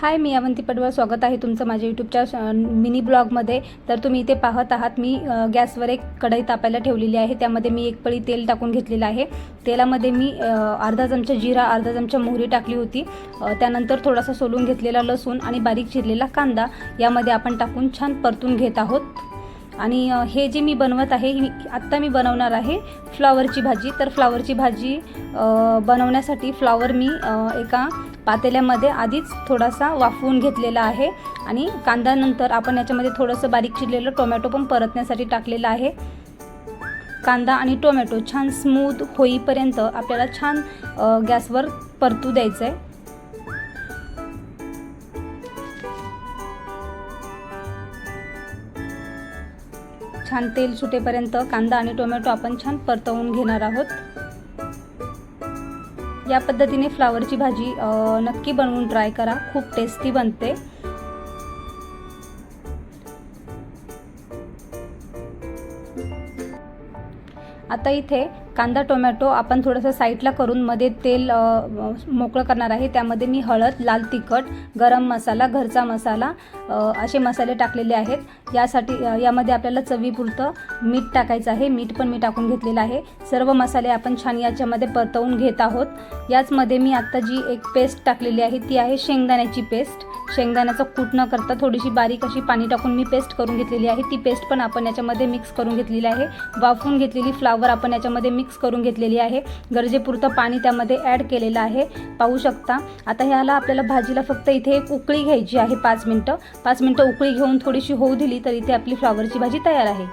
हाय मी अवंती पडवळ. स्वागत आहे तुमचं माझ्या यूट्यूबच्या मिनी ब्लॉगमध्ये तर तुम्ही इथे पाहत आहात मी गॅसवर एक कढई तापायला ठेवलेली आहे. त्यामध्ये मी एक पळी तेल टाकून घेतलेलं आहे. तेलामध्ये मी अर्धा चमचा जिरा अर्धा चमचा मोहरी टाकली होती. त्यानंतर थोडासा सोलून घेतलेला लसूण आणि बारीक चिरलेला कांदा. यामध्ये आपण टाकून छान परतून घेत आहोत. आणि हे जे मी बनवत आहे ही आत्ता मी बनवणार आहे फ्लावरची भाजी. तर फ्लावरची भाजी बनवण्यासाठी फ्लावर मी एका पातेल्यामध्ये आधीच थोडासा वाफवून घेतलेला आहे. आणि कांद्यानंतर आपण याच्यामध्ये थोडंसं बारीक चिरलेलं टोमॅटो पण परतण्यासाठी टाकलेलं आहे. कांदा आणि टोमॅटो छान स्मूथ होईपर्यंत आपल्याला छान गॅसवर परतू द्यायचं आहे छान तेल सुटेपर्यंत कांदा आणि टोमॅटो आपण छान परतवून घेणार आहोत. या पद्धतीने फ्लावरची भाजी नक्की बनवून ट्राय करा. खूप टेस्टी बनते. आता इथे कांदा टोमॅटो आपण थोडंसं साईडला करून मध्ये तेल मोकळं करणार आहे. त्यामध्ये मी हळद लाल तिखट गरम मसाला घरचा मसाला असे मसाले टाकलेले आहेत. यासाठी यामध्ये आपल्याला चवीपुरतं मीठ टाकायचं आहे. मीठ पण मी टाकून घेतलेलं आहे. सर्व मसाले आपण छान याच्यामध्ये परतवून घेत आहोत. याचमध्ये मी आत्ता जी एक पेस्ट टाकलेली आहे ती आहे शेंगदाण्याची पेस्ट. शेंगदाण्याचा कूट न करता थोडीशी बारीक अशी पाणी टाकून मी पेस्ट करून घेतलेली आहे. ती पेस्ट पण आपण याच्यामध्ये मिक्स करून घेतलेली आहे. वाफवून घेतलेली फ्लावर आपण याच्यामध्ये मिक्स करून घेतलेली आहे. गरजेपुरतं पाणी त्यामध्ये ॲड केलेलं आहे. पाहू शकता. आता ह्याला आपल्याला भाजीला फक्त इथे एक उकळी घ्यायची आहे पाच मिनटं. पाच मिनटं उकळी घेऊन थोडीशी होऊ दिली तर इथे आपली फ्लावरची भाजी तयार आहे.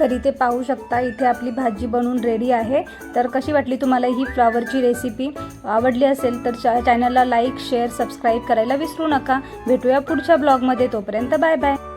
तर इथे पाहू शकता इथे आपली भाजी बनवून रेडी आहे. तर कशी वाटली तुम्हाला ही फ्लावरची रेसिपी आवडली असेल तर चॅनलला लाईक शेअर सबस्क्राईब करायला विसरू नका. भेटूया पुढच्या ब्लॉगमध्ये तोपर्यंत बाय बाय